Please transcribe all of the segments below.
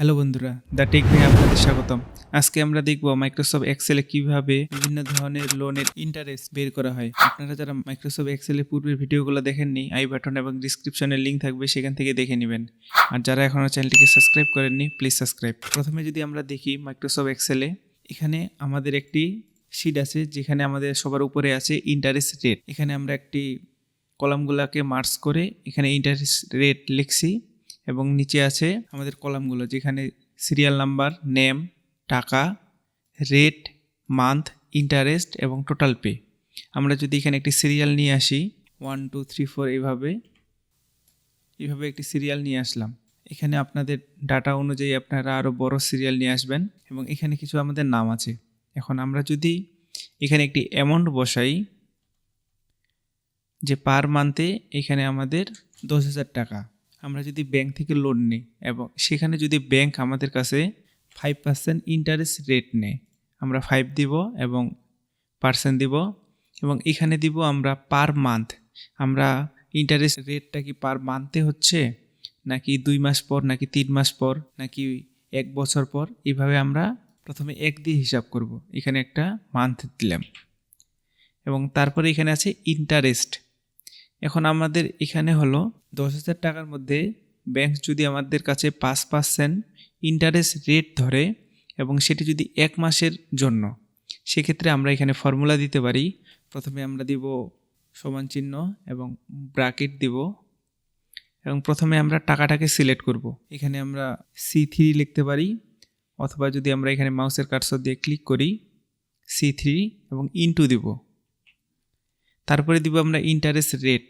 Hello বন্ধুরা, the take নিয়ে আপনাদের স্বাগতম। আজকে আমরা দেখব মাইক্রোসফট এক্সেলে কীভাবে বিভিন্ন ধরনের লোনের ইন্টারেস্ট বের করা হয়। আপনারা যারা মাইক্রোসফট এক্সেলের পূর্বের ভিডিওগুলো দেখেননি, আই বাটন এবং ডিসক্রিপশনের লিঙ্ক থাকবে, সেখান থেকে দেখে নেবেন। আর যারা এখনও চ্যানেলটিকে সাবস্ক্রাইব করেননি প্লিজ সাবস্ক্রাইব প্রথমে যদি আমরা দেখি মাইক্রোসফট এক্সেলে, এখানে আমাদের একটি শিট আছে, যেখানে আমাদের সবার উপরে আছে ইন্টারেস্ট রেট এখানে আমরা একটি কলামগুলোকে মার্কস করে এখানে ইন্টারেস্ট রেট লিখছি। এবং নিচে আছে আমাদের কলামগুলো, যেখানে সিরিয়াল নাম্বার নেম টাকা রেট মান্থ ইন্টারেস্ট এবং টোটাল পে আমরা যদি এখানে একটি সিরিয়াল নিয়ে আসি ওয়ান টু থ্রি ফোর এইভাবে এইভাবে একটি সিরিয়াল নিয়ে আসলাম। এখানে আপনাদের ডাটা অনুযায়ী আপনারা আরও বড় সিরিয়াল নিয়ে আসবেন এবং এখানে কিছু আমাদের নাম আছে। এখন আমরা যদি এখানে একটি অ্যামাউন্ট বসাই, যে পার মান্থে এখানে আমাদের দশ হাজার টাকা। আমরা যদি ব্যাংক থেকে লোন নিই এবং সেখানে যদি ব্যাংক আমাদের কাছে ফাইভ পার্সেন্ট ইন্টারেস্ট রেট নেয়, আমরা ফাইভ দিব এবং পার্সেন্ট দিব এবং এখানে দিব আমরা পার মান্থ আমরা ইন্টারেস্ট রেটটা কি পার মান্থে হচ্ছে, নাকি দুই মাস পর, নাকি তিন মাস পর, নাকি এক বছর পর? এইভাবে আমরা প্রথমে এক দিয়ে হিসাব করব। এখানে একটা মান্থ দিলাম। এবং তারপরে এখানে আছে ইন্টারেস্ট এখন আমাদের এখানে হলো দশ হাজার টাকার মধ্যে ব্যাংক যদি আমাদের কাছে পাঁচ পার্সেন্ট ইন্টারেস্ট রেট ধরে এবং সেটি যদি এক মাসের জন্য, সেক্ষেত্রে আমরা এখানে ফর্মুলা দিতে পারি। প্রথমে আমরা দিব সমান চিহ্ন এবং ব্রাকেট দিব এবং প্রথমে আমরা টাকাটাকে সিলেক্ট করব। এখানে আমরা সি থ্রি লিখতে পারি অথবা যদি আমরা এখানে মাউসের কার্সর দিয়ে ক্লিক করি সি থ্রি এবং ইনটু দিব। তারপরে দিব আমরা ইন্টারেস্ট রেট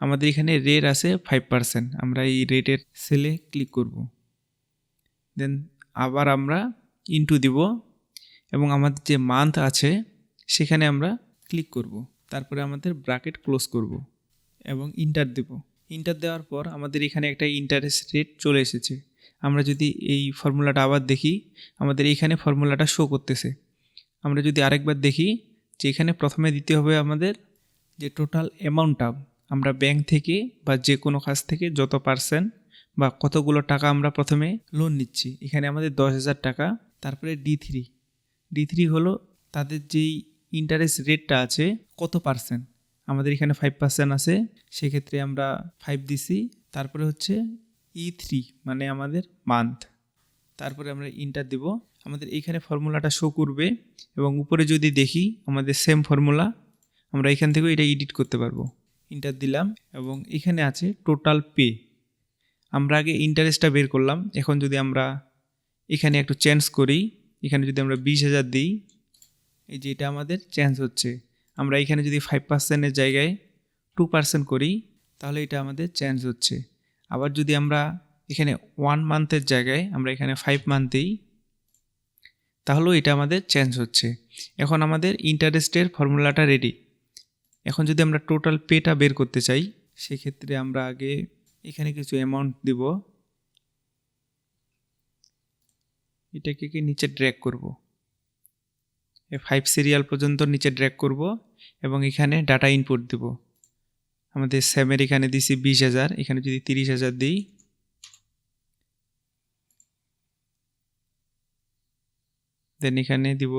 আমাদের এখানে রেট আছে ফাইভ পার্সেন্ট আমরা এই রেটের সেলে ক্লিক করব। দেন আবার আমরা ইনটু দিব এবং আমাদের যে মান্থ আছে, সেখানে আমরা ক্লিক করব। তারপরে আমাদের ব্রাকেট ক্লোজ করব এবং ইন্টার দেব। ইন্টার দেওয়ার পর আমাদের এখানে একটা ইন্টারেস্ট রেট চলে এসেছে। আমরা যদি এই ফর্মুলাটা আবার দেখি, আমাদের এইখানে ফর্মুলাটা শো করতেছে। আমরা যদি আরেকবার দেখি যে এখানে প্রথমে দিতে হবে আমাদের যে টোটাল অ্যামাউন্টটা আমরা ব্যাংক থেকে বা যে কোনো কাজ থেকে যত পার্সেন্ট বা কতগুলো টাকা আমরা প্রথমে লোন নিচ্ছি, এখানে আমাদের দশ হাজার টাকা, তারপরে ডি থ্রি ডি থ্রি হলো তাদের যেই ইন্টারেস্ট রেটটা আছে, কত পার্সেন্ট আমাদের এখানে ফাইভ পার্সেন্ট আছে, সেক্ষেত্রে আমরা ফাইভ দিছি, তারপরে হচ্ছে ই থ্রি মানে আমাদের মান্থ তারপরে আমরা ইন্টার দিব। আমাদের এইখানে ফর্মুলাটা শো করবে এবং উপরে যদি দেখি, আমাদের সেম ফর্মুলা আমরা এখান থেকেও এটা এডিট করতে পারব। ইন্টার দিলাম এবং এখানে আছে টোটাল পে আমরা আগে ইন্টারেস্টটা বের করলাম। এখন যদি আমরা এখানে একটু চেঞ্জ করি, এখানে যদি আমরা বিশ হাজার দিই, এই যে এটা আমাদের চেঞ্জ হচ্ছে। আমরা এখানে যদি ফাইভ পার্সেন্টের জায়গায় টু পার্সেন্ট করি, তাহলে এটা আমাদের চেঞ্জ হচ্ছে। আবার যদি আমরা এখানে ওয়ান মান্থের জায়গায় আমরা এখানে ফাইভ মান্থ দিই, তাহলেও এটা আমাদের চেঞ্জ হচ্ছে। এখন আমাদের ইন্টারেস্টের ফর্মুলাটা রেডি এখন যদি আমরা টোটাল পেটা বের করতে চাই, সেক্ষেত্রে আমরা আগে এখানে কিছু অ্যামাউন্ট দিব। এটাকে কি নিচে ড্র্যাক করব? ফাইভ সিরিয়াল পর্যন্ত নিচে ড্র্যাক করব এবং এখানে ডাটা ইনপুট দেব। আমাদের স্যামের এখানে দিছি বিশ হাজার, এখানে যদি তিরিশ হাজার দিই দেন এখানে দিব,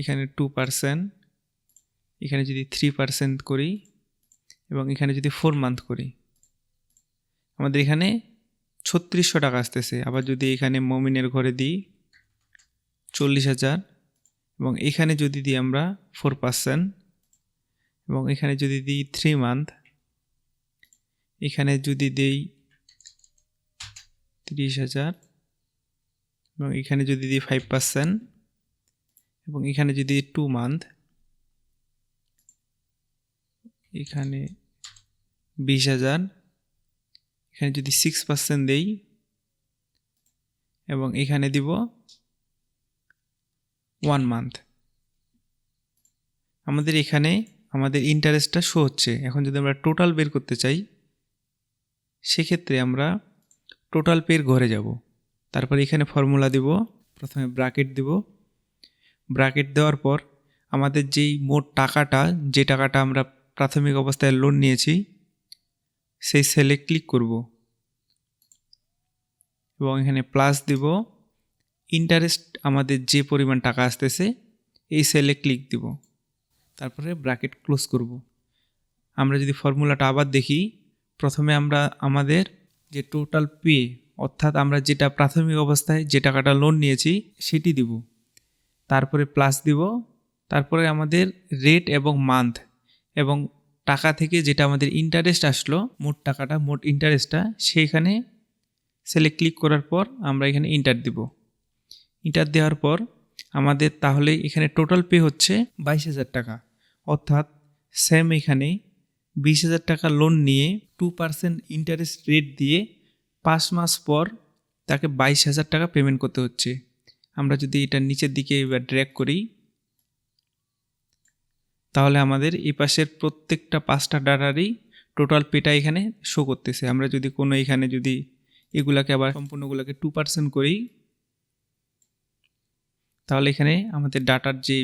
এখানে টু পার্সেন্ট এখানে যদি থ্রি পার্সেন্ট করি এবং এখানে যদি ফোর মান্থ করি, আমাদের এখানে ছত্রিশশো টাকা আসতেছে। আবার যদি এখানে মমিনের ঘরে দিই চল্লিশ হাজার এবং এখানে যদি দিই আমরা ফোর পার্সেন্ট এবং এখানে যদি দিই থ্রি মান্থ এখানে যদি দিই তিরিশ হাজার এবং এখানে যদি দিই ফাইভ পার্সেন্ট এবং এখানে যদি টু মান্থ এখানে বিশ হাজার। এখানে যদি সিক্স পার্সেন্ট দেই, এবং এখানে দিব ওয়ান মান্থ আমাদের এখানে, আমাদের ইন্টারেস্টটা শো হচ্ছে। এখন যদি আমরা টোটাল বের করতে চাই, সেক্ষেত্রে আমরা টোটাল পের ঘরে যাব। তারপর এখানে ফর্মুলা দিব, প্রথমে ব্রাকেট দিব। ব্রাকেট দেওয়ার পর আমাদের যেই মোট টাকাটা, যে টাকাটা আমরা প্রাথমিক অবস্থায় লোন নিয়েছি, সেই সেলে ক্লিক করব। এবং এখানে প্লাস দিব। ইন্টারেস্ট আমাদের যে পরিমাণ টাকা আসতেছে, এই সেলে ক্লিক দিব। তারপরে ব্র্যাকেট ক্লোজ করব। আমরা যদি ফর্মুলাটা আবার দেখি, প্রথমে আমরা আমাদের যে টোটাল পে অর্থাৎ আমরা যেটা প্রাথমিক অবস্থায় যে টাকাটা লোন নিয়েছি, সেটি দিব। তারপরে প্লাস দিব। তারপরে আমাদের রেট এবং মান্থ এবং টাকা থেকে যেটা আমাদের ইন্টারেস্ট আসলো, মোট টাকাটা, মোট ইন্টারেস্টটা সেইখানে সেলে ক্লিক করার পর আমরা এখানে ইন্টার দিব। ইন্টার দেওয়ার পর আমাদের তাহলে এখানে টোটাল পে হচ্ছে বাইশ হাজার টাকা। অর্থাৎ সেম এখানে বিশ হাজার টাকা লোন নিয়ে টু পার্সেন্ট ইন্টারেস্ট রেট দিয়ে পাঁচ মাস পর তাকে বাইশ হাজার টাকা পেমেন্ট করতে হচ্ছে। আমরা যদি এটা নিচের দিকে এবার ড্র্যাক করি তাহলে আমাদের এই পাশের প্রত্যেকটা পাঁচটা ডাটারই টোটাল পেটা এখানে শো করতেছে। আমরা যদি কোনো এখানে যদি এগুলাকে আবার সম্পূর্ণগুলোকে টু পার্সেন্ট করি, তাহলে এখানে আমাদের ডাটার যে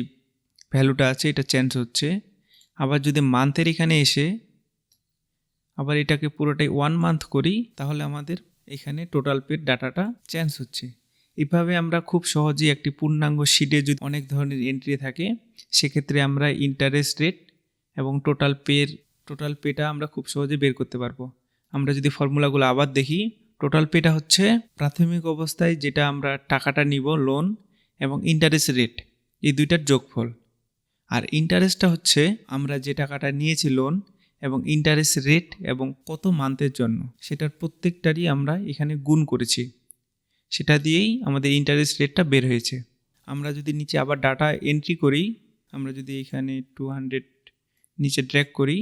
ভ্যালুটা আছে, এটা চেঞ্জ হচ্ছে। আবার যদি মান্থের এখানে এসে আবার এটাকে পুরোটাই ওয়ান মান্থ করি, তাহলে আমাদের এখানে টোটাল পেড ডাটাটা চেঞ্জ হচ্ছে। এভাবে আমরা খুব সহজেই একটি পূর্ণাঙ্গ শিটে যদি অনেক ধরনের এন্ট্রি থাকে, সেক্ষেত্রে আমরা ইন্টারেস্ট রেট এবং টোটাল পের টোটাল পেটা আমরা খুব সহজে বের করতে পারব। আমরা যদি ফর্মুলাগুলো আবার দেখি টোটাল পেটা হচ্ছে প্রাথমিক অবস্থায় যেটা আমরা টাকাটা নিব লোন এবং ইন্টারেস্ট রেট এই দুইটার যোগফল। আর ইন্টারেস্টটা হচ্ছে আমরা যে টাকাটা নিয়েছি লোন এবং ইন্টারেস্ট রেট এবং কত মান্থের জন্য, সেটার প্রত্যেকটারই আমরা এখানে গুণ করেছি। সেটা দিয়েই আমাদের ইন্টারেস্ট রেটটা বের হয়েছে। আমরা যদি নিচে আবার ডাটা এন্ট্রি করি, আমরা যদি এখানে টু হান্ড্রেড নিচে ড্র্যাক করি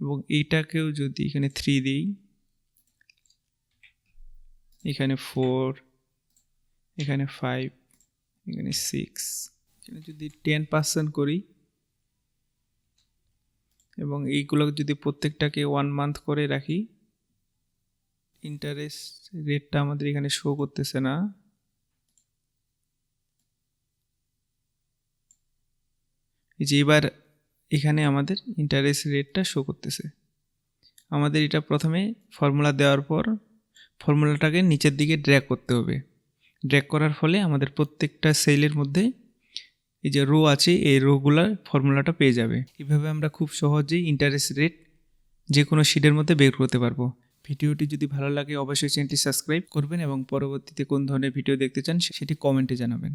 এবং এইটাকেও যদি এখানে থ্রি দিই, এখানে ফোর এখানে ফাইভ এখানে সিক্স এখানে যদি টেন পার্সেন্ট করি এবং এইগুলো যদি প্রত্যেকটাকে ওয়ান মান্থ করে রাখি ইন্টারেস্ট রেটটা আমাদের এখানে শো করতেছে না। এই যে এবার এখানে আমাদের ইন্টারেস্ট রেটটা শো করতেছে। আমাদের এটা প্রথমে ফর্মুলা দেওয়ার পর ফর্মুলাটাকে নিচের দিকে ড্র্যাগ করতে হবে। ড্র্যাগ করার ফলে আমাদের প্রত্যেকটা সেলের মধ্যে এই যে রো আছে, এই রোগুলার ফর্মুলাটা পেয়ে যাবে। এভাবে আমরা খুব সহজেই ইন্টারেস্ট রেট যে কোনো শিটের মধ্যে বের করতে পারব। ভিডিওটি যদি ভালো লাগে, অবশ্যই চ্যানেলটি সাবস্ক্রাইব করবেন এবং পরবর্তীতে কোন ধরনের ভিডিও দেখতে চান সেটি কমেন্টে জানাবেন।